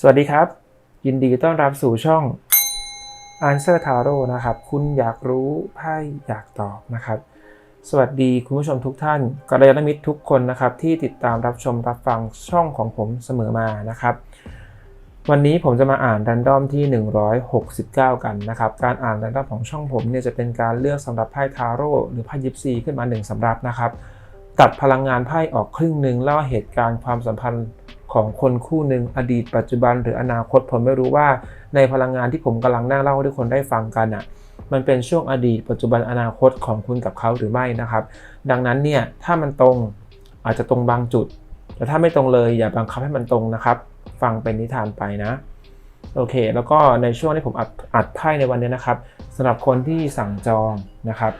สวัสดีครับ ยินดีต้อนรับสู่ช่อง Answer Tarot นะครับ คุณอยากรู้ไพ่อยากตอบนะครับ สวัสดีคุณผู้ชมทุกท่านกัลยาณมิตรทุกคนนะครับ ที่ติดตามรับชมรับฟังช่องของผมเสมอมานะครับ วันนี้ผมจะมาอ่านรันดอมที่ 169 กันนะครับ การอ่านรันดอมของช่องผมเนี่ยจะเป็นการเลือกสำหรับไพ่ทาโร่หรือไพ่ยิปซีขึ้นมาหนึ่งสำรับนะครับ ตัดพลังงานไพ่ออกครึ่งหนึ่งเล่าเหตุการณ์ความสัมพันธ์ ของคนคู่หนึ่งอดีตปัจจุบันหรืออนาคต ผมไม่รู้ว่าในพลังงานที่ผมกำลังนั่งเล่าให้ทุกคนได้ฟังกันอะมันเป็นช่วงอดีต ปัจจุบันอนาคตของคุณกับเขาหรือไม่นะครับ ดังนั้นเนี่ยถ้ามันตรงอาจจะตรงบางจุด แต่ถ้าไม่ตรงเลยอย่าบังคับให้มันตรงนะครับ ฟังเป็นนิทานไปนะโอเค แล้วก็ในช่วงที่ผมอัดอัดไพ่ในวันนี้นะครับสำหรับคนที่สั่งจองนะครับ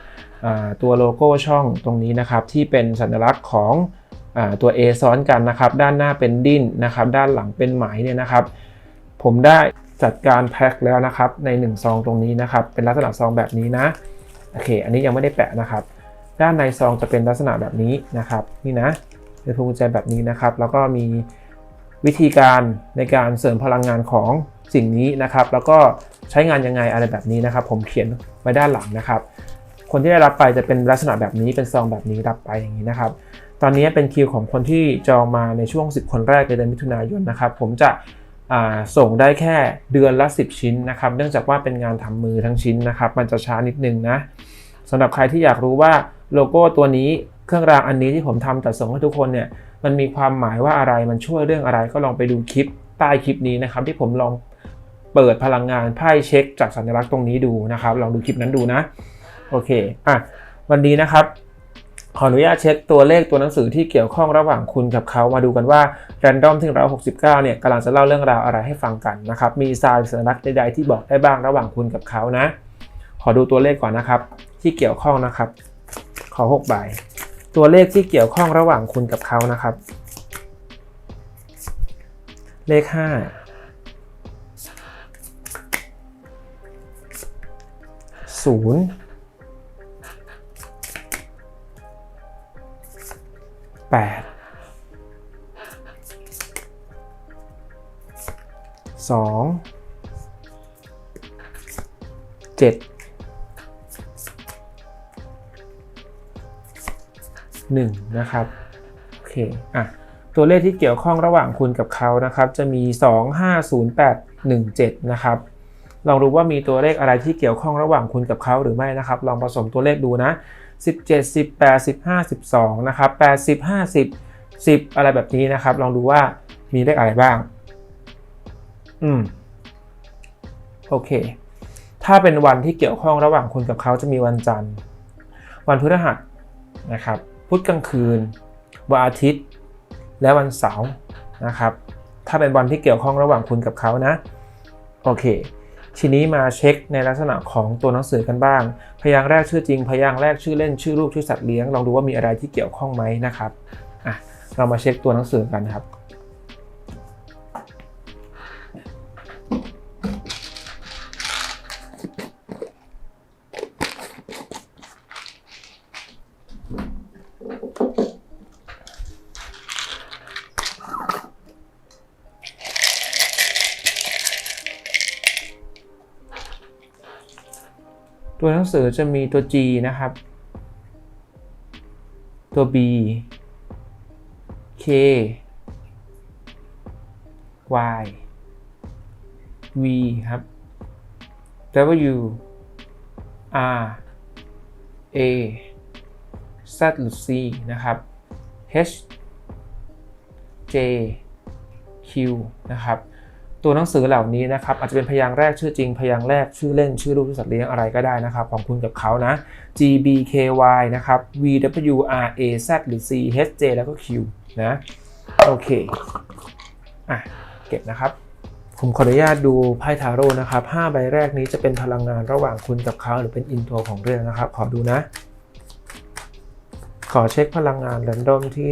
ตัวโลโก้ช่องตรงนี้นะครับที่เป็นสัญลักษณ์ของ ตัว A ซ้อนกันนะครับด้านหน้าเป็นดิ้นนะครับด้านหลังเป็นไหมเนี่ยนะครับ ผมได้จัดการแพ็คแล้วนะครับใน1ซองตรงนี้นะครับเป็นลักษณะซองแบบนี้นะโอเค อันนี้ยังไม่ได้แปะนะครับ ด้านในซองจะเป็นลักษณะแบบนี้นะครับนี่นะเป็นพวงกุญแจแบบนี้นะครับ แล้วก็มีวิธีการในการเสริมพลังงานของสิ่งนี้นะครับ แล้วก็ใช้งานยังไงอะไรแบบนี้นะครับ ผมเขียนไว้ด้านหลังนะครับ คนที่ได้รับไปจะเป็นลักษณะแบบนี้เป็นซองแบบนี้รับไปอย่างนี้นะครับ ตอนนี้เป็นคิวของคนที่จองมาในช่วง 10 คนแรกในเดือนมิถุนายนนะครับ ผมจะส่งได้แค่เดือนละ 10 ชิ้นนะครับ เนื่องจากว่าเป็นงานทำมือทั้งชิ้นนะครับ มันจะช้านิดนึงนะสำหรับใครที่อยากรู้ว่าโลโก้ตัวนี้เครื่องรางอันนี้ที่ผมทำจัดส่งให้ทุกคนเนี่ยมันมีความหมายว่าอะไรมันช่วยเรื่องอะไรก็ลองไปดูคลิปใต้คลิปนี้นะครับ ที่ผมลองเปิดพลังงานไพ่เช็ค จากสัญลักษณ์ตรงนี้ดูนะครับ ลองดูคลิปนั้นดูนะโอเคอะวันนี้นะครับ ขออนุญาตเช็คตัวเลขตัวหนังสือที่เกี่ยวข้องระหว่างคุณกับเขามาดูกันว่า Random ที่169 เนี่ยกำลังจะเล่าเรื่องราวอะไรให้ฟังกันนะครับ มีทรายสัญลักษณ์ใดๆที่บอกได้บ้างระหว่างคุณกับเขานะ ขอดูตัวเลขก่อนนะครับ ที่เกี่ยวข้องนะครับ ขอ6ใบตัวเลขที่เกี่ยวข้องระหว่างคุณกับเขานะครับ เลข 5 0 แปดสองเจ็ดหนึ่งนะครับ โอเค อะ ตัวเลขที่เกี่ยวข้องระหว่างคุณกับเขานะครับ จะมี 2 5 0 8 1 7 นะครับ ลองดูว่ามีตัวเลขอะไรที่เกี่ยวข้องระหว่างคุณกับเขาหรือไม่นะครับ ลองผสมตัวเลขดูนะ 17 18 15 12นะครับ80 50 10 อะไรแบบนี้นะครับ ลองดูว่ามีเลขอะไรบ้าง อืม โอเค ถ้าเป็นวันที่เกี่ยวข้องระหว่างคุณกับเขาจะมีวันจันทร์ วันพฤหัสนะครับ พุธกลางคืน วันอาทิตย์ และวันเสาร์นะครับ ถ้าเป็นวันที่เกี่ยวข้องระหว่างคุณกับเขานะ โอเค ทีนี้มาเช็คในลักษณะของตัวหนังสือกันบ้าง พยางค์แรกชื่อจริง พยางค์แรกชื่อเล่นชื่อรูปชื่อสัตว์เลี้ยงลองดูว่ามีอะไรที่เกี่ยวข้องไหมนะครับอะเรามาเช็คตัวหนังสือกันครับ สือจะมีตัว G นะครับ ตัว B K Y V ครับ W R A Z หรือ C นะครับ H J Q นะครับ ตัวหนังสือเหล่านี้นะครับอาจจะเป็นพยางค์แรกชื่อจริง พยางค์แรกชื่อเล่นชื่อรูปชื่อสัตว์เลี้ยงอะไรก็ได้นะครับ ของคุณกับเขานะ G B K Y นะครับ V W R A Z หรือ C H J แล้วก็ Q นะโอเคอะเก็บนะครับ ผมขออนุญาตดูไพ่ทาโร่นะครับ5ใบแรกนี้จะเป็นพลังงานระหว่างคุณกับเขาหรือเป็นอินโทรของเรื่องนะครับ ขอดูนะ ขอเช็คพลังงานแรนดอมที่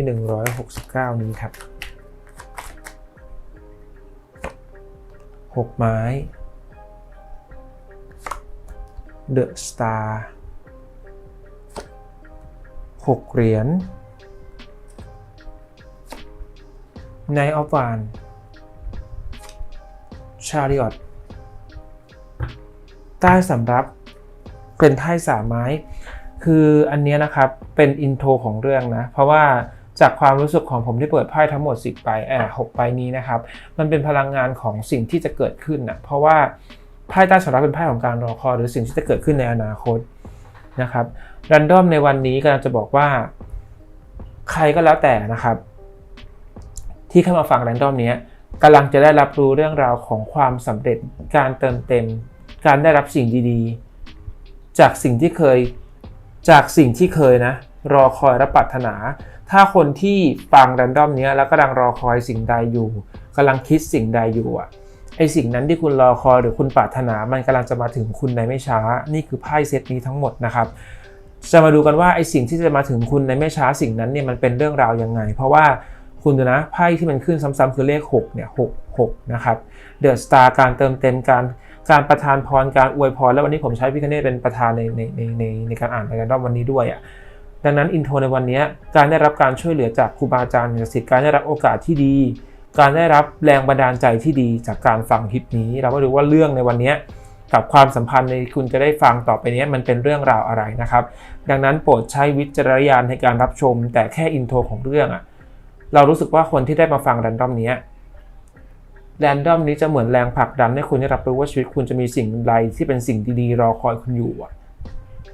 169 นี้ครับ 6 ไม้ The Star 6 เหรียญ Knight of Wands ชาริออตใต้สำรับเป็นไพ่สามไม้ คืออันนี้นะครับเป็นอินโทรของเรื่องนะ เพราะว่า จากความรู้สึกของผมที่เปิดไพ่ทั้งหมด 10ใบแอบหกใบนี้นะครับ มันเป็นพลังงานของสิ่งที่จะเกิดขึ้นนะเพราะว่าไพ่ใต้สำรับเป็นไพ่ของการรอคอยหรือสิ่งที่จะเกิดขึ้นในอนาคตนะครับรันดอมในวันนี้กำลังจะบอกว่า ใครก็แล้วแต่นะครับ ที่เข้ามาฟังแรนดอมนี้กำลังจะได้รับรู้เรื่องราวของความสำเร็จการเติมเต็ม การได้รับสิ่งดีๆ จากสิ่งที่เคย จากสิ่งที่เคยนะ รอคอยและปรารถนา ถ้าคนที่ฟังแรนดอมเนี้ยแล้วกำลังรอคอยสิ่งใดอยู่กำลังคิดสิ่งใดอยู่อะไอสิ่งนั้นที่คุณรอคอยหรือคุณปรารถนามันกำลังจะมาถึงคุณในไม่ช้า นี่คือไพ่เซตนี้ทั้งหมดนะครับจะมาดูกันว่าไอสิ่งที่จะมาถึงคุณในไม่ช้าสิ่งนั้นเนี่ยมันเป็นเรื่องราวยังไง เพราะว่าคุณดูนะไพ่ที่มันขึ้นซ้ำๆคือเลข6เนี่ย6 6นะครับเดอะสตาร์การเติมเต็มการการประทานพรการอวยพรแล้ววันนี้ผมใช้พิคเนตเป็นประธานในในในในในการอ่านรายการรอบวันนี้ด้วยอะ ดังนั้นอินโทรในวันนี้การได้รับการช่วยเหลือจากครูบาอาจารย์ศิษย์การได้รับโอกาสที่ดี การได้รับแรงบันดาลใจที่ดีจากการฟังคลิปนี้ เราก็ดูว่าเรื่องในวันนี้กับความสัมพันธ์ในคุณจะได้ฟังต่อไปนี้มันเป็นเรื่องราวอะไรนะครับ ดังนั้นโปรดใช้วิจารณญาณในการรับชม แต่แค่อินโทรของเรื่องอะเรารู้สึกว่าคนที่ได้มาฟังแรนดอมนี้แรนดอมนี้จะเหมือนแรงผลักดันให้คุณได้รับรู้ว่าชีวิตคุณจะมีสิ่งใดที่เป็นสิ่งดีๆรอคอยคุณอยู่อะ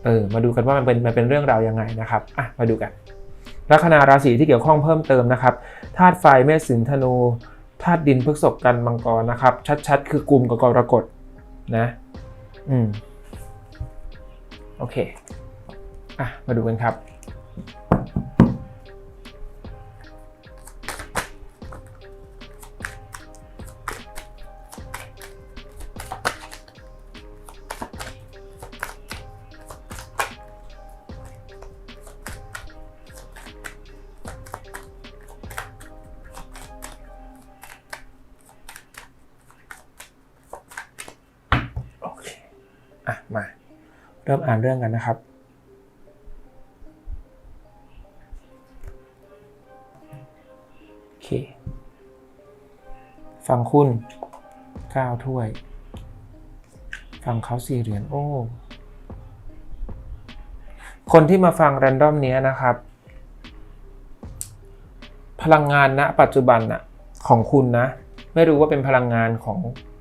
เออมาดูกันว่ามันเป็นมันเป็นเรื่องราวยังไงนะครับอะมาดูกัน ลัคนาราศีที่เกี่ยวข้องเพิ่มเติมนะครับธาตุไฟเมษสินธนูธาตุดินพฤกษกันมังกรนะครับ ชัดๆ คือกลุ่มกับกรกฎนะอืมโอเคอะมาดูกันครับ ริ่มอ่านเรื่องกันนะครับ โอเคฟังคุณก้าวถ้วยฟังเขาสี่เหรียญโอ้คนที่มาฟังแรนดอมเนี้ยนะครับ พลังงานณปัจจุบันอะของคุณนะ ไม่รู้ว่าเป็นพลังงานของ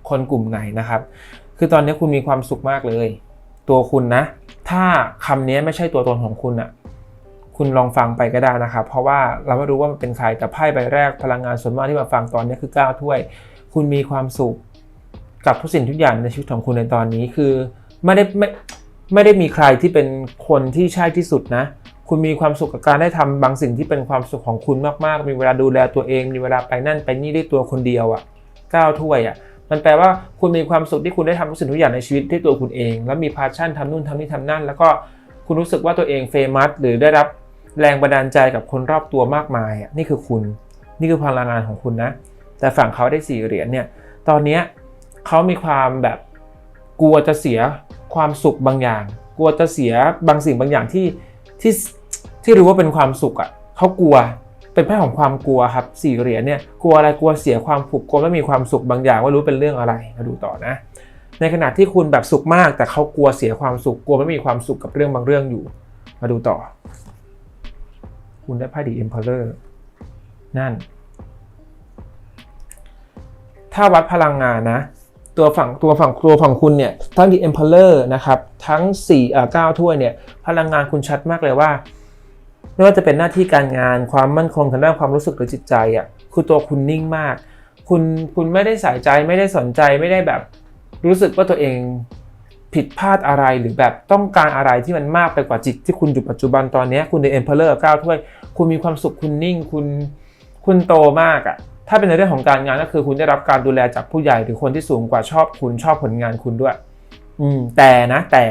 คนกลุ่มไหนนะครับ คือตอนนี้คุณมีความสุขมากเลย ตัวคุณนะ ถ้าคำนี้ไม่ใช่ตัวตนของคุณอะคุณลองฟังไปก็ได้นะครับ เพราะว่าเราไม่รู้ว่ามันเป็นใครแต่ไพ่ใบแรกพลังงานส่วนมากที่มาฟังตอนนี้คือ9ถ้วย คุณมีความสุขกับทุกสิ่งทุกอย่างในชีวิตของคุณในตอนนี้คือไม่ได้ไม่ไม่ได้มีใครที่เป็นคนที่ใช่ที่สุดนะ คุณมีความสุขกับการได้ทำบางสิ่งที่เป็นความสุขของคุณมากๆ มีเวลาดูแลตัวเอง มีเวลาไปนั่นไปนี่ด้วยตัวคนเดียวอะ่ะก้าถ้วยอะ่ะ มันแปลว่าคุณมีความสุขที่คุณได้ทำทุกสิ่งทุกอย่างในชีวิตด้วยตัวคุณเอง แล้วมีพาชั่นทำนู่นทำนี่ทำนั่น แล้วก็คุณรู้สึกว่าตัวเองเฟมัสหรือได้รับแรงบันดาลใจกับคนรอบตัวมากมายนี่คือคุณ นี่คือพลังงานของคุณนะ แต่ฝั่งเขาได้สี่เหรียญเนี่ยตอนนี้เขามีความแบบกลัวจะเสียความสุขบางอย่าง กลัวจะเสียบางสิ่งบางอย่างที่ที่ที่รู้ว่าเป็นความสุขอะเขากลัว เป็นไพ่ของความกลัวครับสี่เหรียญเนี่ยกลัวอะไรกลัวเสียความผูกกลัวไม่มีความสุขบางอย่างไม่รู้เป็นเรื่องอะไรมาดูต่อนะ ในขณะที่คุณแบบสุขมาก แต่เขากลัวเสียความสุขกลัวไม่มีความสุขกับเรื่องบางเรื่องอยู่ มาดูต่อ คุณได้ไพ่ดีเอ็มเพลเลอร์นั่น ถ้าวัดพลังงานนะ ตัวฝั่งตัวฝั่งตัวฝั่งคุณเนี่ยทั้ง The Emperor นะครับทั้ง4อ่เก้าถ้วยเนี่ยพลังงานคุณชัดมากเลยว่า ไม่ว่าจะเป็นหน้าที่การงานความมั่นคงทางด้านความรู้สึกหรือจิตใจอะคือตัวคุณนิ่งมาก คุณคุณไม่ได้ใส่ใจไม่ได้สนใจไม่ได้แบบรู้สึกว่าตัวเองผิดพลาดอะไรหรือแบบต้องการอะไรที่มันมากไปกว่าจิตที่คุณอยู่ปัจจุบันตอนนี้คุณ The Emperor 9ถ้วย คุณมีความสุขคุณนิ่งคุณคุณโตมากอะถ้าเป็นในเรื่องของการงานก็คือคุณได้รับการดูแลจากผู้ใหญ่หรือคนที่สูงกว่าชอบคุณชอบผลงานคุณด้วย อืมแต่นะแต่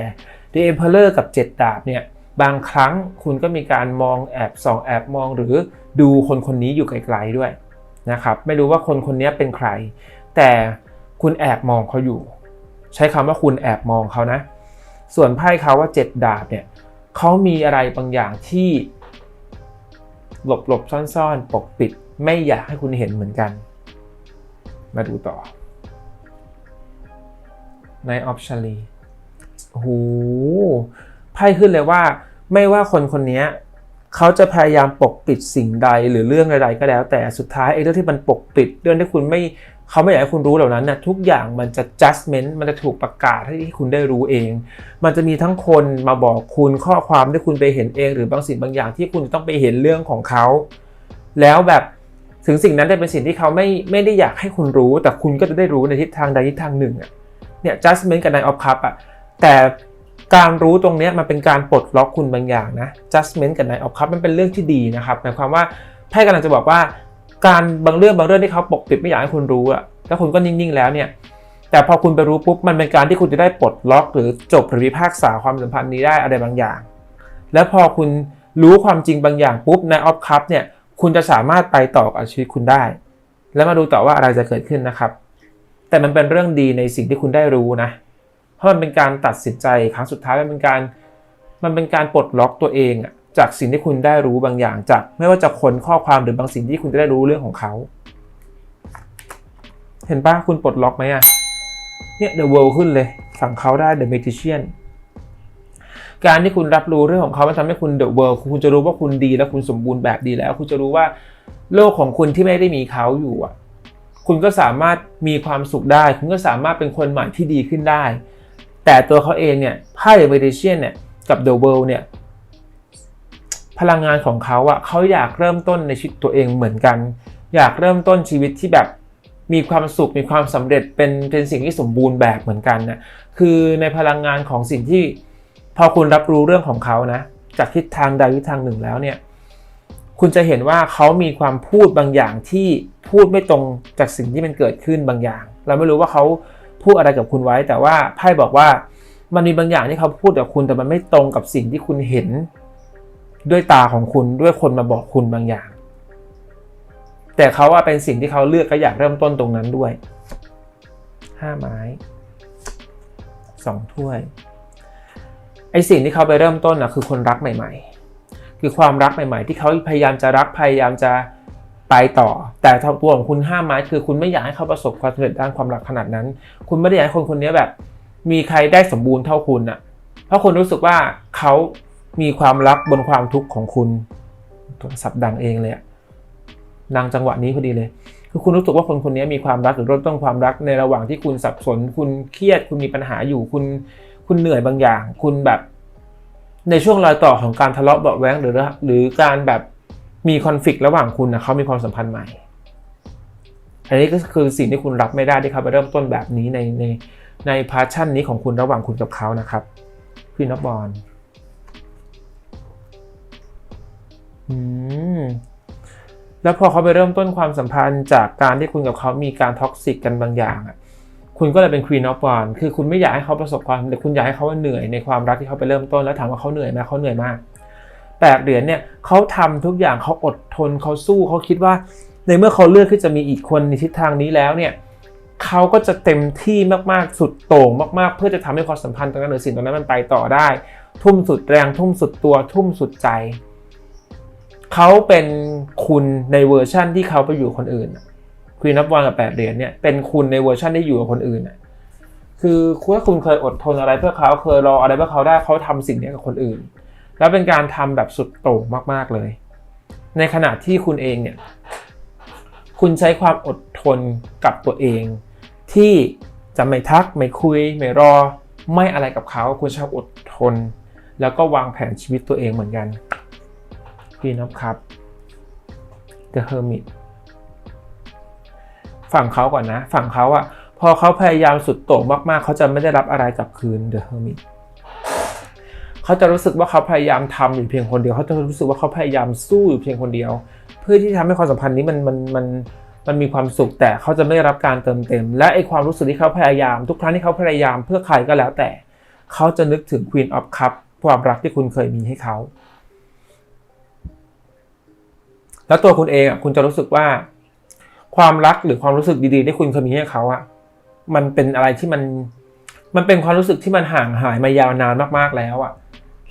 The Emperor กับ7ดาบเนี่ย บางครั้งคุณก็มีการมองแอบส่องแอบมอง หรือดูคนคนนี้อยู่ไกลๆด้วยนะครับ ไม่รู้ว่าคนคนนี้เป็นใคร แต่คุณแอบมองเขาอยู่ ใช้คำว่าคุณแอบมองเขานะ ส่วนไพ่เขาว่า7ดาบเนี่ยเขามีอะไรบางอย่างที่ หลบหลบซ่อนซ่อนปกปิด ไม่อยากให้คุณเห็นเหมือนกัน มาดูต่อ ในออฟชาลีโอ้ ไพ่ขึ้นเลยว่า ไม่ว่าคนคนนี้เขาจะพยายามปกปิดสิ่งใดหรือเรื่องใดๆก็แล้ว แต่สุดท้ายไอ้เรื่องที่มันปกปิดเรื่องที่คุณไม่เขาไม่อยากให้คุณรู้เหล่านั้นนะทุกอย่างมันจะ judgment มันจะถูกประกาศให้คุณได้รู้เอง มันจะมีทั้งคนมาบอกคุณข้อความที่คุณไปเห็นเอง หรือบางสิ่งบางอย่างที่คุณต้องไปเห็นเรื่องของเขา แล้วแบบถึงสิ่งนั้นได้เป็นสิ่งที่เขาไม่ไม่ได้อยากให้คุณรู้ แต่คุณก็จะได้รู้ในทิศทางใดทิศทางหนึ่งอะเนี่ย judgment กับ nine of cup อะแต่ การรู้ตรงนี้มันเป็นการปลดล็อกคุณบางอย่างนะ judgment กับ nine of cup มันเป็นเรื่องที่ดีนะครับหมายความว่าไพ่กำลังจะบอกว่า การบางเรื่องบางเรื่องที่เขาปกปิดไม่อยากให้คุณรู้อะแล้วคุณก็นิ่งๆแล้วเนี่ยแต่พอคุณไปรู้ปุ๊บมันเป็นการที่คุณจะได้ปลดล็อก หรือจบหรือพิพากษาความสัมพันธ์นี้ได้อะไรบางอย่าง แล้วพอคุณรู้ความจริงบางอย่างปุ๊บในออฟคัพเนี่ยคุณจะสามารถไปต่อกับชีวิตคุณได้ แล้วมาดูต่อว่าอะไรจะเกิดขึ้นนะครับ แต่มันเป็นเรื่องดีในสิ่งที่คุณได้รู้นะ เพราะมันเป็นการตัดสินใจครั้งสุดท้ายมันเป็นการมันเป็นการปลดล็อกตัวเองจากสิ่งที่คุณได้รู้บางอย่างจาก ไม่ว่าจะคนข้อความหรือบางสิ่งที่คุณจะได้รู้เรื่องของเขา เห็นปะคุณปลดล็อกไหมอะเนี่ย the world ขึ้นเลยฝั่งเขาได้ the magician การที่คุณรับรู้เรื่องของเขามันทำให้คุณ the world คุณจะรู้ว่าคุณดีและคุณสมบูรณ์แบบดีแล้ว คุณจะรู้ว่าโลกของคุณที่ไม่ได้มีเขาอยู่อะ คุณก็สามารถมีความสุขได้ คุณก็สามารถเป็นคนใหม่ที่ดีขึ้นได้ แต่ตัวเขาเองเนี่ยไพ่ the magician เนี่ยกับ the world เนี่ยพลังงานของเขาอะเขาอยากเริ่มต้นในชีวิตตัวเองเหมือนกัน อยากเริ่มต้นชีวิตที่แบบมีความสุขมีความสำเร็จเป็นเป็นสิ่งที่สมบูรณ์แบบเหมือนกันนะคือในพลังงานของสิ่งที่พอคุณรับรู้เรื่องของเขานะจากทิศทางใดทิศทางหนึ่งแล้วเนี่ยคุณจะเห็นว่าเขามีความพูดบางอย่างที่พูดไม่ตรงจากสิ่งที่มันเกิดขึ้นบางอย่าง เราไม่รู้ว่าเขา พูดอะไรกับคุณไว้ แต่ว่าไพ่บอกว่ามันมีบางอย่างที่เขาพูดกับคุณแต่มันไม่ตรงกับสิ่งที่คุณเห็น ด้วยตาของคุณด้วยคนมาบอกคุณบางอย่าง แต่เขาว่าเป็นสิ่งที่เขาเลือกก็อยากเริ่มต้นตรงนั้นด้วยห้าไม้สองถ้วยไอสิ่งที่เขาไปเริ่มต้นนะคือคนรักใหม่ ๆ คือความรักใหม่ ๆ ที่เขาพยายามจะรักพยายามจะ ไปต่อ แต่ตัวของคุณห้ามไม้คือคุณไม่อยากให้เขาประสบความสำเร็จด้านความรักขนาดนั้น คุณไม่ได้อยากให้คนคนนี้แบบ มีใครได้สมบูรณ์เท่าคุณอะเพราะคุณรู้สึกว่าเขามีความรักบนความทุกข์ของคุณโทรศัพท์ดังเองเลยอะดังจังหวะนี้พอดีเลย คือคุณรู้สึกว่าคนคนนี้มีความรักหรือเริ่มต้นความรักในระหว่างที่คุณสับสน คุณเครียด คุณมีปัญหาอยู่คุณ คุณเหนื่อยบางอย่าง คุณแบบ ในช่วงรอยต่อของการทะเลาะเบาแว้งหรือหรือการแบบ มีคอนฟ lict ระหว่างคุณนะเขามีความสัมพันธ์ใหม่ อันนี้ก็คือสิ่งที่คุณรับไม่ได้ที่เขาไปเริ่มต้นแบบนี้ในในในพาชั่นนี้ของคุณระหว่างคุณกับเขานะครับพี่นบบอลอืมแล้วพอเขาไปเริ่มต้นความสัมพันธ์จากการที่คุณกับเขามีการท็อกซิกกันบางอย่างอะ คุณก็เลยเป็น Queen of Wands คือคุณไม่อยากให้เขาประสบความสำเร็จคุณอยากให้เขาเหนื่อยในความรักที่เขาไปเริ่มต้นแล้วถามว่าเขาเหนื่อยไหมเขาเหนื่อยมาก แปดเหรียญเนี่ยเขาทำทุกอย่างเขาอดทนเขาสู้เขาคิดว่า ในเมื่อเขาเลือกที่จะมีอีกคนในทิศทางนี้แล้วเนี่ยเขาก็จะเต็มที่มากๆสุดโต่งมากๆ เพื่อจะทำให้ความสัมพันธ์ตรงนั้นหรือสิ่งตรงนั้นมันไปต่อได้ ทุ่มสุดแรงทุ่มสุดตัว ทุ่มสุดใจเขาเป็นคุณในเวอร์ชั่นที่เขาไปอยู่คนอื่นคุยนับวันกับแปดเหรียญเนี่ยเป็นคุณในเวอร์ชั่นที่อยู่กับคนอื่นคือถ้าคุณเคยอดทนอะไรเพื่อเขาเคยรออะไรเพื่อเขาได้เขาทำสิ่งนี้กับคนอื่น แล้วเป็นการทำแบบสุดโต่งมากๆเลย ในขณะที่คุณเองเนี่ยคุณใช้ความอดทนกับตัวเอง ที่จะไม่ทักไม่คุย ไม่รอ ไม่อะไรกับเขาคุณชอบอดทน แล้วก็วางแผนชีวิตตัวเองเหมือนกันพี่นับครับ The Hermit ฝั่งเขาก่อนนะ ฝั่งเขาอะพอเขาพยายามสุดโต่งมากๆ เขาจะไม่ได้รับอะไรกลับคืน The Hermit เขาจะรู้สึกว่าเขาพยายามทำอยู่เพียงคนเดียว เขาจะรู้สึกว่าเขาพยายามสู้อยู่เพียงคนเดียว เพื่อที่ทำให้ความสัมพันธ์นี้มันมันมันมันมีความสุขแต่เขาจะไม่ได้รับการเติมเต็ม และไอความรู้สึกที่เขาพยายาม ทุกครั้งที่เขาพยายามเพื่อใครก็แล้วแต่ เขาจะนึกถึง Queen of Cup ความรักที่คุณเคยมีให้เขา แล้วตัวคุณเองอะคุณจะรู้สึกว่า ความรักหรือความรู้สึกดีๆที่คุณเคยมีให้เขาอะมันเป็นอะไรที่มันมันเป็นความรู้สึกที่มันห่างหายมายาวนานมากๆแล้วอะ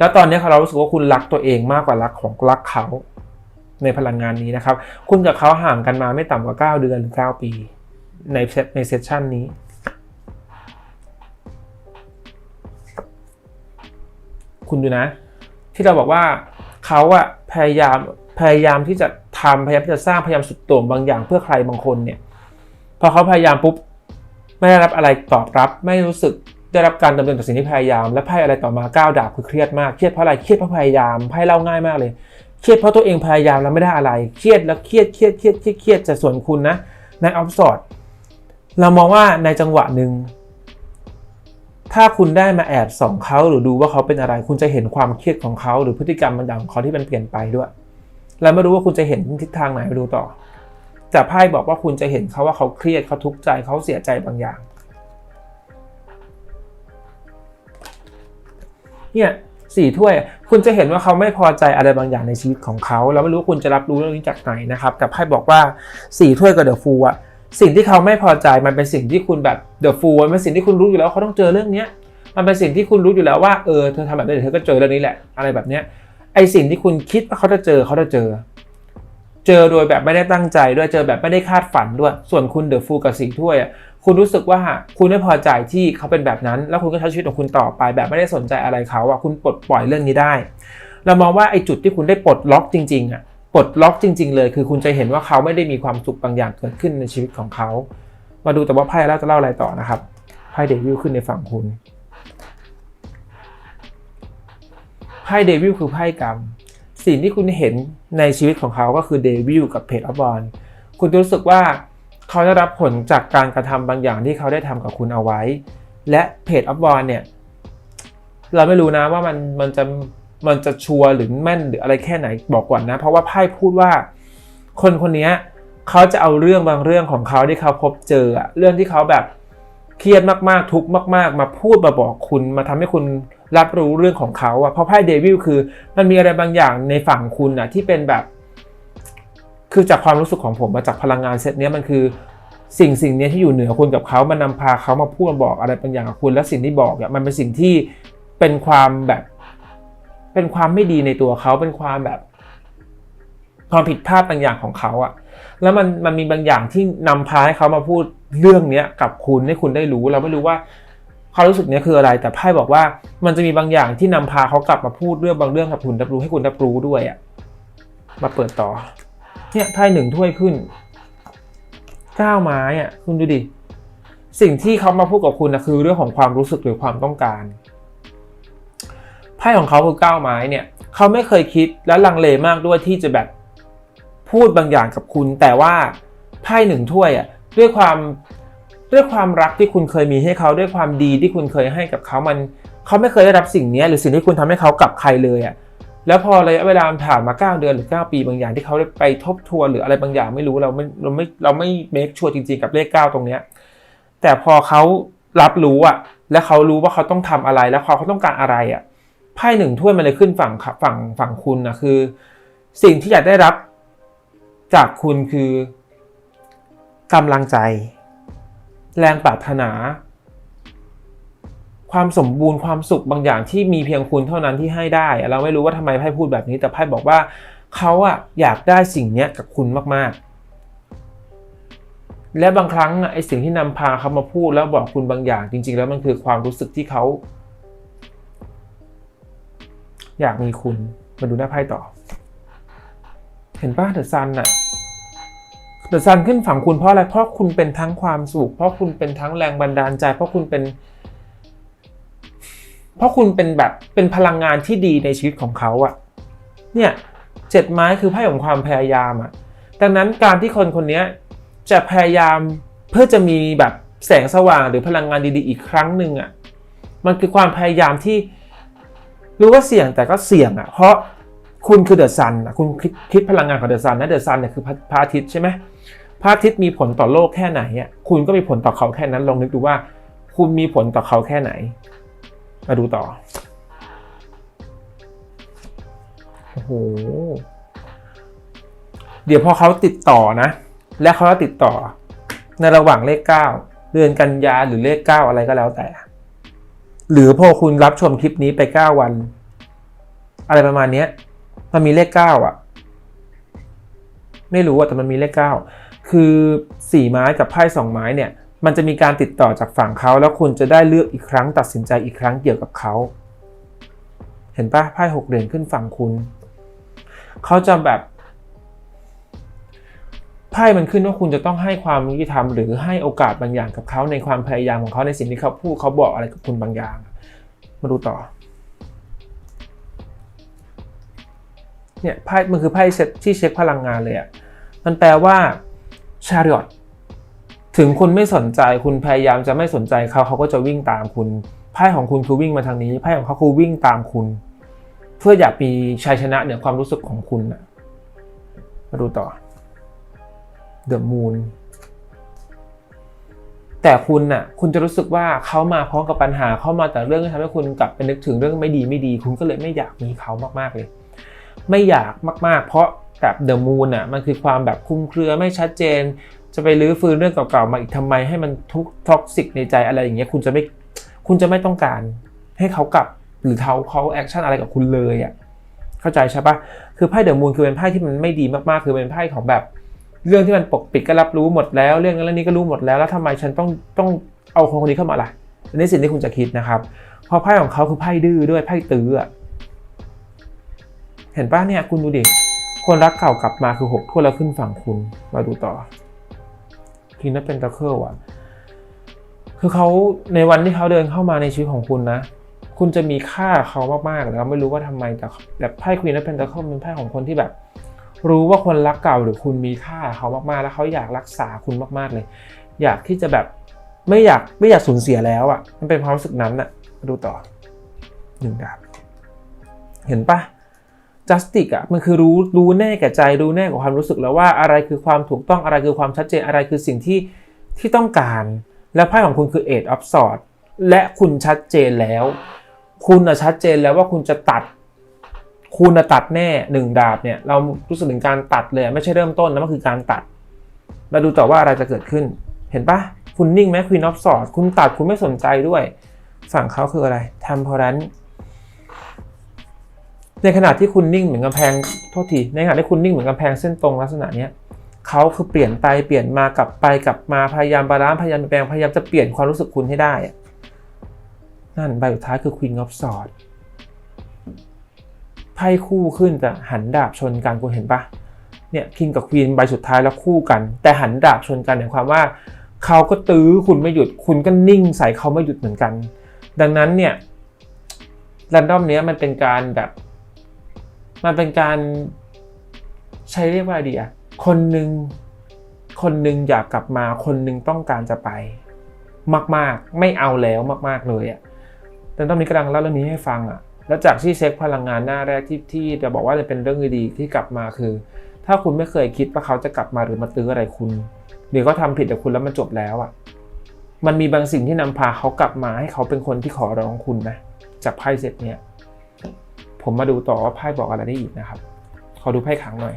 แล้วตอนนี้เรารู้สึกว่าคุณรักตัวเองมากกว่ารักของรักเขาในพลังงานนี้นะครับ คุณกับเขาห่างกันมาไม่ต่ำกว่า 9 เดือนหรือ 9 ปี ในในเซสชันนี้ คุณดูนะ ที่เราบอกว่าเขาอะพยายามพยายามที่จะทำพยายามที่จะสร้างพยายามสุดโต่งบางอย่างเพื่อใครบางคนเนี่ย พอเขาพยายามปุ๊บ ไม่ได้รับอะไรตอบรับ ไม่รู้สึก ได้รับการดำเนินต่อสิ่งที่พยายาม และไพ่อะไรต่อมาก้าวดาบคือเครียดมากเครียดเพราะอะไรเครียดเพราะพยายามไพ่เล่าง่ายมากเลยเครียดเพราะตัวเองพยายามแล้วไม่ได้อะไรเครียดแล้วเครียดเครียดเครียดเครียดจะส่วนคุณนะในออฟสอดเรามองว่าในจังหวะหนึ่งถ้าคุณได้มาแอบส่องเขาหรือดูว่าเขาเป็นอะไร คุณจะเห็นความเครียดของเขา หรือพฤติกรรมบางอย่างของเขาที่มันเปลี่ยนไปด้วยและไม่รู้ว่าคุณจะเห็นทิศทางไหนไปดูต่อแต่ไพ่บอกว่าคุณจะเห็นเขาว่าเขาเครียดเขาทุกข์ใจเขาเสียใจบางอย่าง เนี่ยสี่ถ้วย คุณจะเห็นว่าเขาไม่พอใจอะไรบางอย่างในชีวิตของเขาแล้วไม่รู้คุณจะรับรู้เรื่องนี้จากไหนนะครับ แต่ไพ่บอกว่าสี่ถ้วยกับเดอะฟูอะสิ่งที่เขาไม่พอใจมันเป็นสิ่งที่คุณแบบเดอะฟูมันเป็นสิ่งที่คุณรู้อยู่แล้วเขาต้องเจอเรื่องเนี้ยมันเป็นสิ่งที่คุณรู้อยู่แล้วว่าเออเธอทำแบบนี้เดี๋ยวเธอก็เจอเรื่องนี้แหละ อะไรแบบเนี้ยไอสิ่งที่คุณคิดว่าเขาจะเจอเขาจะเจอ เจอโดยแบบไม่ได้ตั้งใจด้วยเจอแบบไม่ได้คาดฝันด้วย ส่วนคุณเดอะฟูกับสี่ถ้วยอะ คุณรู้สึกว่าคุณไม่พอใจที่เขาเป็นแบบนั้น แล้วคุณก็ใช้ชีวิตของคุณต่อไป แบบไม่ได้สนใจอะไรเขาอะคุณปลดปล่อยเรื่องนี้ได้ เรามองว่าไอ้จุดที่คุณได้ปลดล็อกจริงๆอะปลดล็อกจริง ๆ เลย คือคุณจะเห็นว่าเขาไม่ได้มีความสุขบางอย่างเกิดขึ้นในชีวิตของเขา มาดูแต่ว่าไพ่แล้วจะเล่าอะไรต่อนะครับไพ่เดวิลขึ้นในฝั่งคุณไพ่เดวิลคือไพ่กรรมสิ่งที่คุณเห็นในชีวิตของเขาก็คือเดวิลกับเพจอบบอลคุณจะรู้สึกว่า เขาได้รับผลจากการกระทำบางอย่างที่เขาได้ทำกับคุณเอาไว้ และเพจอับบอลเนี่ย เราไม่รู้นะว่ามันมันจะมันจะชัวร์หรือแม่นหรืออะไรแค่ไหนบอกก่อนนะ เพราะว่าไพ่พูดว่า คนคนนี้เขาจะเอาเรื่องบางเรื่องของเขาที่เขาพบเจอเรื่องที่เขาแบบเครียดมากๆ ทุกข์มาก ๆ มาพูดมาบอกคุณมาทำให้คุณรับรู้เรื่องของเขาอะเพราะไพ่เดวิลคือ มันมีอะไรบางอย่างในฝั่งคุณอะที่เป็นแบบ คือจากความรู้สึกของผมมาจากพลังงานเซตเนี้ยมันคือสิ่งสิ่งเนี้ยที่อยู่เหนือคุณกับเขามันนำพาเขามาพูดมาบอกอะไรบางอย่างกับคุณ และสิ่งที่บอกเนี่ยมันเป็นสิ่งที่เป็นความแบบ เป็นความไม่ดีในตัวเขาเป็นความแบบ ความผิดพลาดบางอย่างของเขาอะแล้วมันมันมีบางอย่างที่นำพาให้เขามาพูดเรื่องเนี้ยกับคุณให้คุณได้รู้เราไม่รู้ว่าเขารู้สึกเนี้ยคืออะไรแต่ไพ่บอกว่ามันจะมีบางอย่างที่นำพาเขากลับมาพูดเรื่องบางเรื่องกับคุณรับรู้ให้คุณรับรู้ด้วยอะมาเปิดต่อ เนี่ยไพ่หนึ่งถ้วยขึ้นเก้าไม้อะคุณดูดิ สิ่งที่เขามาพูดกับคุณนะคือเรื่องของความรู้สึกหรือความต้องการไพ่ของเขาคือเก้าไม้เนี่ยเขาไม่เคยคิดและลังเลมากด้วยที่จะแบบพูดบางอย่างกับคุณ แต่ว่าไพ่หนึ่งถ้วยอะด้วยความด้วยความรักที่คุณเคยมีให้เขาด้วยความดีที่คุณเคยให้กับเขามันเขาไม่เคยได้รับสิ่งนี้หรือสิ่งที่คุณทำให้เขากับใครเลยอะ แล้วพอระยะเวลาผ่านมา 9 เดือนหรือ 9 ปีบางอย่างที่เขาได้ไปทบทวนหรืออะไรบางอย่างไม่รู้เราไม่เราไม่เราไม่เมคชัวร์จริงๆกับเลข 9 ตรงเนี้ยแต่พอเขารับรู้อะและเขารู้ว่าเขาต้องทำอะไรแล้วเขาเขาต้องการอะไรอะไพ่หนึ่งถ้วยมันเลยขึ้นฝั่งฝั่งฝั่งคุณนะคือ สิ่งที่อยากได้รับจากคุณคือกำลังใจ แรงปรารถนา ความสมบูรณ์ความสุขบางอย่างที่มีเพียงคุณเท่านั้นที่ให้ได้ เราไม่รู้ว่าทำไมไพ่พูดแบบนี้ แต่ไพ่บอกว่าเขาอะอยากได้สิ่งเนี้ยกับคุณมากๆ และบางครั้งอะไอสิ่งที่นำพาเขามาพูดแล้วบอกคุณบางอย่าง จริง ๆ แล้วมันคือความรู้สึกที่เขาอยากมีคุณมาดูหน้าไพ่ต่อ เห็นป่ะเดอะซันอะเดอะซันขึ้นฝั่งคุณเพราะอะไร เพราะคุณเป็นทั้งความสุข เพราะคุณเป็นทั้งแรงบันดาลใจ เพราะคุณเป็น เพราะคุณเป็นแบบเป็นพลังงานที่ดีในชีวิตของเขาอะเนี่ยเจ็ดไม้คือไพ่ของความพยายามอะดังนั้นการที่คนคนนี้จะพยายามเพื่อจะมีแบบแสงสว่างหรือพลังงานดีๆ อีกครั้งหนึ่งอะมันคือความพยายามที่รู้ว่าเสี่ยงแต่ก็เสี่ยงอะเพราะคุณคือเดอะซันอะคุณคิดคิดพลังงานของเดอะซันนะเดอะซันเนี่ยคือพระพระอาทิตย์ใช่ไหมพระอาทิตย์มีผลต่อโลกแค่ไหนอะคุณก็มีผลต่อเขาแค่นั้นลองนึกดูว่า คุณมีผลต่อเขาแค่ไหน มาดูต่อ โอ้โห เดี๋ยวพอเขาติดต่อนะ และเขาจะติดต่อ ในระหว่างเลข 9 เดือนกันยาหรือเลข 9 อะไรก็แล้วแต่ หรือพอคุณรับชมคลิปนี้ไป 9 วัน อะไรประมาณเนี้ยมันมีเลข 9 อะ ไม่รู้อะแต่มันมีเลข 9 คือ 4 ไม้กับไพ่2ไม้เนี่ย มันจะมีการติดต่อจากฝั่งเขาแล้วคุณจะได้เลือกอีกครั้งตัดสินใจอีกครั้งเกี่ยวกับเขา เห็นปะไพ่หกเหรียญขึ้นฝั่งคุณ เขาจะแบบไพ่มันขึ้นว่าคุณจะต้องให้ความยุติธรรมหรือให้โอกาสบางอย่างกับเขาในความพยายามของเขาในสิ่งที่เขาพูดเขาบอกอะไรกับคุณบางอย่าง มาดูต่อ เนี่ยไพ่มันคือไพ่เซตที่เช็คพลังงานเลยอะ่ะ มันแปลว่าชาริอต ถึงคุณไม่สนใจคุณพยายามจะไม่สนใจเขาเขาก็จะวิ่งตามคุณไพ่ของคุณคือวิ่งมาทางนี้ไพ่ของเขาคือวิ่งตามคุณ เพื่ออยากมีชัยชนะเหนือความรู้สึกของคุณนะมาดูต่อ The Moon แต่คุณน่ะคุณจะรู้สึกว่าเขามาพร้อมกับปัญหาเข้ามาแต่เรื่องที่ทำให้คุณกลับไปนึกถึงเรื่องไม่ดีไม่ดี คุณก็เลยไม่อยากมีเขามากๆเลย ไม่อยากมาก ๆ เพราะแบบเดอะมูนอะมันคือความแบบคลุมเครือไม่ชัดเจน จะไปลื้อฟื้นเรื่องเก่าๆมาอีกทำไมให้มันทุกท็อกซิกในใจอะไรอย่างเงี้ยคุณจะไม่คุณจะไม่ต้องการให้เขากลับหรือเขาเขาแอคชั่นอะไรกับคุณเลยอะเข้าใจใช่ปะคือไพ่เดอะมูนคือเป็นไพ่ที่มันไม่ดีมากๆ คือเป็นไพ่ของแบบ เรื่องที่มันปกปิดก็รับรู้หมดแล้ว เรื่องนั้นเรื่องนี้ก็รู้หมดแล้วแล้วทำไมฉันต้องต้องเอาคนคนนี้เข้ามาล่ะอันนี้สิ่งที่คุณจะคิดนะครับเพราะไพ่ของเขาคือไพ่ดื้อด้วยไพ่ตื้ออะเห็นปะเนี่ยคุณดูดิคนรักเก่ากลับมาคือหกทั่วแล้วขึ้นฝั่งคุณมาดูต่อ ทีนั้นเป็นตะเคิลอะ คือเขาในวันที่เขาเดินเข้ามาในชีวิตของคุณนะ คุณจะมีค่าเขามากๆแล้วไม่รู้ว่าทำไมแต่แบบไพ่ควีนและเพนตาเคิลเป็นไพ่ของคนที่แบบ รู้ว่าคนรักเก่าหรือคุณมีค่าเขามากๆ แล้วเขาอยากรักษาคุณมากๆเลย อยากที่จะแบบไม่อยากไม่อยากสูญเสียแล้วอะ่ะ มันเป็นความรู้สึกนั้นอะ่ะดูต่อหนึ่งดาบเห็นปะ จัสติกอะมันคือรู้รู้แน่แก่ใจรู้แน่กับความรู้สึกแล้วว่าอะไรคือความถูกต้องอะไรคือความชัดเจนอะไรคือสิ่งที่ที่ต้องการ แล้วไพ่ของคุณคือ Eight of Swords และคุณชัดเจนแล้ว คุณอะชัดเจนแล้วว่าคุณจะตัด คุณอะตัดแน่หนึ่งดาบเนี่ยเรารู้สึกถึงการตัดเลยไม่ใช่เริ่มต้นนะมันคือการตัดมาดูต่อว่าอะไรจะเกิดขึ้น เห็นปะคุณนิ่งไหมควีนออฟสอดคุณตัดคุณไม่สนใจด้วย ฝั่งเขาคืออะไรทำพอรัน ในขณะที่คุณนิ่งเหมือนกำแพงโทษทีในขณะที่คุณนิ่งเหมือนกำแพงเส้นตรงลักษณะเนี้ยเขาคือเปลี่ยนไปเปลี่ยนมากลับไปกลับมาพยายามบาลานซ์พยายามแปลงพยายามจะเปลี่ยนความรู้สึกคุณให้ได้นั่นใบสุดท้ายคือ Queen of Swords ไพ่คู่ขึ้นแต่หันดาบชนกันคุณเห็นปะเนี่ยคิงกับควีนใบสุดท้ายแล้วคู่กัน แต่หันดาบชนกันหมายความว่าเขาก็ตื้อคุณไม่หยุดคุณก็นิ่งใส่เขาไม่หยุดเหมือนกัน ดังนั้นเนี่ยแรนดอมเนี้ยมันเป็นการแบบ มันเป็นการใช้เรียกว่าดีอะคนหนึ่งคนหนึ่งอยากกลับมาคนหนึ่งต้องการจะไป มากๆ ไม่เอาแล้วมาก ๆเลยอะแต่ตอนนี้กำลังเล่าเรื่องนี้ให้ฟังอะแล้วจากที่เช็คพลังงานหน้าแรกที่ที่จะบอกว่าจะเป็นเรื่องดีๆที่กลับมาคือ ถ้าคุณไม่เคยคิดว่าเขาจะกลับมาหรือมาตื้ออะไรคุณหรือเขาทำผิดกับคุณแล้วมันจบแล้วอะมันมีบางสิ่งที่นำพาเขากลับมาให้เขาเป็นคนที่ขอร้องคุณนะจากไพ่เซตเนี้ย ผมมาดูต่อว่าไพ่บอกอะไรได้อีกนะครับ ขอดูไพ่ขังหน่อย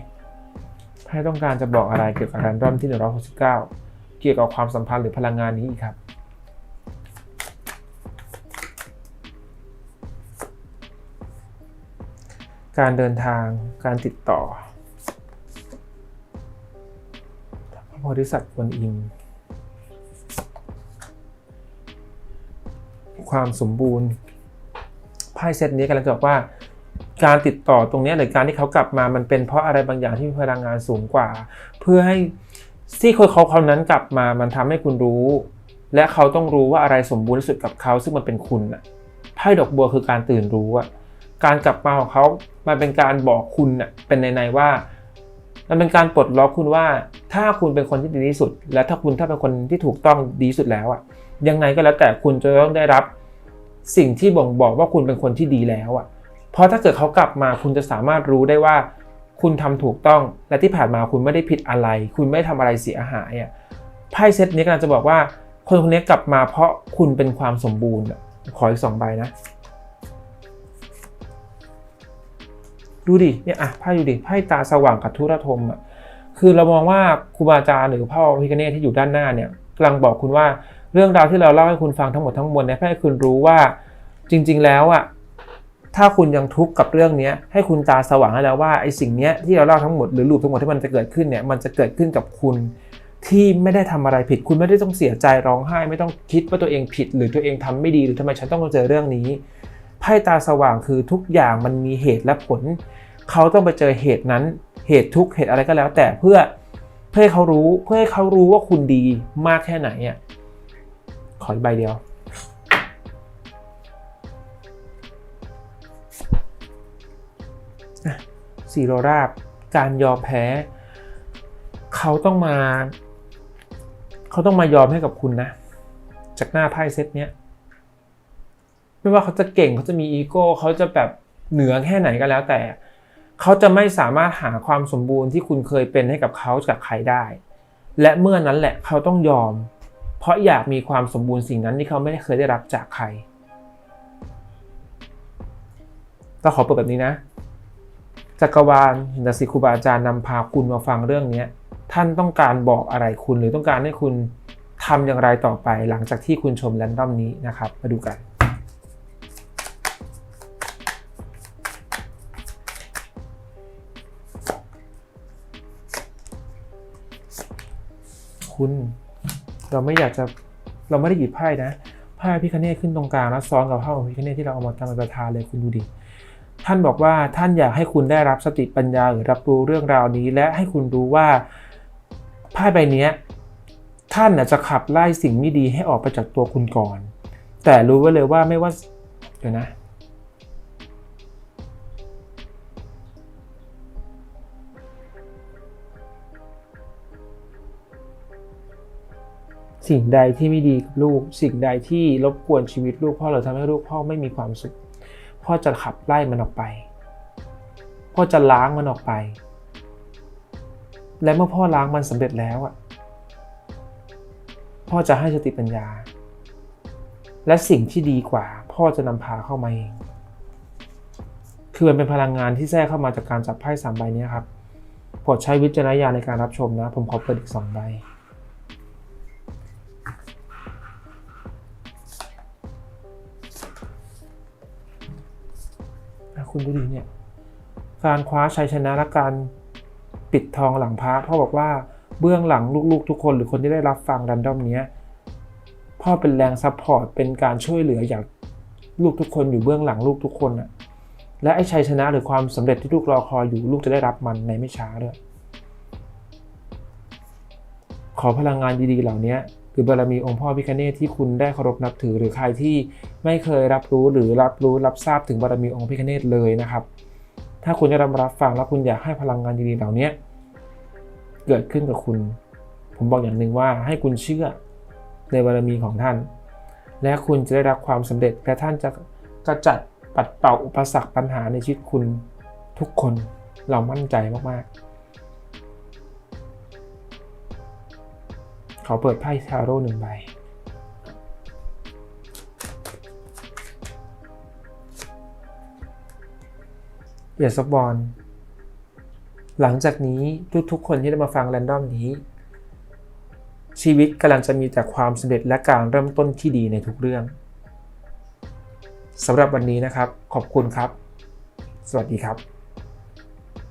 ไพ่ต้องการจะบอกอะไรเกี่ยวกับแรนดอมที่ 169 เกี่ยวกับความสัมพันธ์หรือพลังงานนี้อีกครับ การเดินทาง การติดต่อ พระโพธิสัตว์กวนอิมความสมบูรณ์ไพ่เซตนี้กำลังจะบอกว่า การติดต่อตรงนี้หรือการที่เขากลับมามันเป็นเพราะอะไรบางอย่างที่มีพลังงานสูงกว่า เพื่อให้ที่คนเขาคนนั้นกลับมามันทำให้คุณรู้ และเขาต้องรู้ว่าอะไรสมบูรณ์ที่สุดกับเขาซึ่งมันเป็นคุณน่ะไพ่ดอกบัวคือการตื่นรู้อะการกลับมาของเขามันเป็นการบอกคุณน่ะเป็นในๆว่า มันเป็นการปลดล็อกคุณว่า ถ้าคุณเป็นคนที่ดีที่สุด และถ้าคุณถ้าเป็นคนที่ถูกต้องดีสุดแล้วอะยังไงก็แล้วแต่คุณจะต้องได้รับสิ่งที่บ่งบอกว่าคุณเป็นคนที่ดีแล้วอะ เพราะถ้าเกิดเขากลับมาคุณจะสามารถรู้ได้ว่า คุณทำถูกต้องและที่ผ่านมาคุณไม่ได้ผิดอะไร คุณไม่ได้ทำอะไรเสียหายอะไพ่เซตนี้กำลังจะบอกว่า คนคนนี้กลับมาเพราะคุณเป็นความสมบูรณ์ขออีกสองใบนะ ดูดิเนี่ยอะไพ่ดูดิไพ่ตาสว่างกับทุรทมอะคือเรามองว่าครูบาอาจารย์หรือพ่อพิคเนตที่อยู่ด้านหน้าเนี่ยกำลังบอกคุณว่าเรื่องราวที่เราเล่าให้คุณฟังทั้งหมดทั้งมวลเนี่ยให้คุณรู้ว่าจริง ๆ แล้วอะ ถ้าคุณยังทุกข์กับเรื่องนี้ให้คุณตาสว่างให้แล้วว่าไอ้สิ่งนี้ที่เราเล่าทั้งหมดหรือรูปทั้งหมดที่มันจะเกิดขึ้นเนี่ยมันจะเกิดขึ้นกับคุณที่ไม่ได้ทำอะไรผิด คุณไม่ได้ต้องเสียใจร้องไห้ ไม่ต้องคิดว่าตัวเองผิด หรือตัวเองทำไม่ดีหรือทำไมฉันต้องมาเจอเรื่องนี้ไพ่ตาสว่างคือทุกอย่างมันมีเหตุและผล เขาต้องไปเจอเหตุนั้น เหตุทุกเหตุอะไรก็แล้ว แต่เพื่อเพื่อให้เขารู้เพื่อให้เขารู้ว่าคุณดีมากแค่ไหนอะขออีกใบเดียวะสี่โรราบ การยอมแพ้ เขาต้องมา เขาต้องมายอมให้กับคุณนะ จากหน้าไพ่เซตเนี้ยไม่ว่าเขาจะเก่งเขาจะมีอีโก้เขาจะแบบเหนือแค่ไหนก็แล้วแต่ เขาจะไม่สามารถหาความสมบูรณ์ที่คุณเคยเป็นให้กับเขาจากใครได้ และเมื่อนั้นแหละเขาต้องยอม เพราะอยากมีความสมบูรณ์สิ่งนั้นที่เขาไม่ได้เคยได้รับจากใคร ก็ขอเปิดแบบนี้นะ จักรวาลหินศิครูบาอาจารย์นำพาคุณมาฟังเรื่องนี้ท่านต้องการบอกอะไรคุณหรือต้องการให้คุณทำอย่างไรต่อไปหลังจากที่คุณชมแรนดอมนี้นะครับ มาดูกัน คุณเราไม่อยากจะเราไม่ได้หยิบไพ่นะไพ่พิคเนตขึ้นตรงกลางแล้วซ้อนกับไพ่ของพิคเนตที่เราเอามาทำเป็นประธานเลยคุณดูดิ ท่านบอกว่าท่านอยากให้คุณได้รับสติปัญญาหรือรับรู้เรื่องราวนี้ และให้คุณรู้ว่าไพ่ใบนี้ท่านจะขับไล่สิ่งไม่ดีให้ออกไปจากตัวคุณก่อน แต่รู้ไว้เลยว่าไม่ว่าเดี๋ยวนะสิ่งใดที่ไม่ดีกับลูก สิ่งใดที่รบกวนชีวิตลูกพ่อหรือทำให้ลูกพ่อไม่มีความสุข พ่อจะขับไล่มันออกไป พ่อจะล้างมันออกไป และเมื่อพ่อล้างมันสำเร็จแล้วอะ พ่อจะให้สติปัญญา และสิ่งที่ดีกว่า พ่อจะนำพาเข้ามาเองคือมันเป็นพลังงานที่แทรกเข้ามาจากการจับไพ่สามใบนี้ครับโปรดใช้วิจารณญาณในการรับชมนะ ผมขอเปิดอีกสองใบ คุณดูดิเนี่ยการคว้าชัยชนะและการปิดทองหลังพระพ่อบอกว่าเบื้องหลังลูกๆ ทุกคนหรือคนที่ได้รับฟังรันดอมเนี้ยพ่อเป็นแรงซัพพอร์ตเป็นการช่วยเหลืออยากลูกทุกคนอยู่เบื้องหลังลูกทุกคนน่ะและไอ้ชัยชนะหรือความสำเร็จที่ลูกรอคอยอยู่ลูกจะได้รับมันในไม่ช้าด้วยขอพลังงานดีๆเหล่านี้ คือบารมีองค์พ่อพิคเนตที่คุณได้เคารพนับถือ หรือใครที่ไม่เคยรับรู้หรือรับรู้รับทราบถึงบารมีองค์พิคเนตเลยนะครับ ถ้าคุณได้รับรับฟังแล้วคุณอยากให้พลังงานดีๆเหล่านี้เกิดขึ้นกับคุณ ผมบอกอย่างหนึ่งว่าให้คุณเชื่อในบารมีของท่าน และคุณจะได้รับความสำเร็จและท่านจะกระจัดปัดเป่าอุปสรรคปัญหาในชีวิตคุณทุกคนเรามั่นใจมากๆ เขาเปิดไพ่ทาโร่หนึ่งใบ เบียดซับบอลหลังจากนี้ทุกๆคนที่ได้มาฟังแรนดอมนี้ ชีวิตกำลังจะมีแต่ความสำเร็จและการเริ่มต้นที่ดีในทุกเรื่องสำหรับวันนี้นะครับ ขอบคุณครับ สวัสดีครับ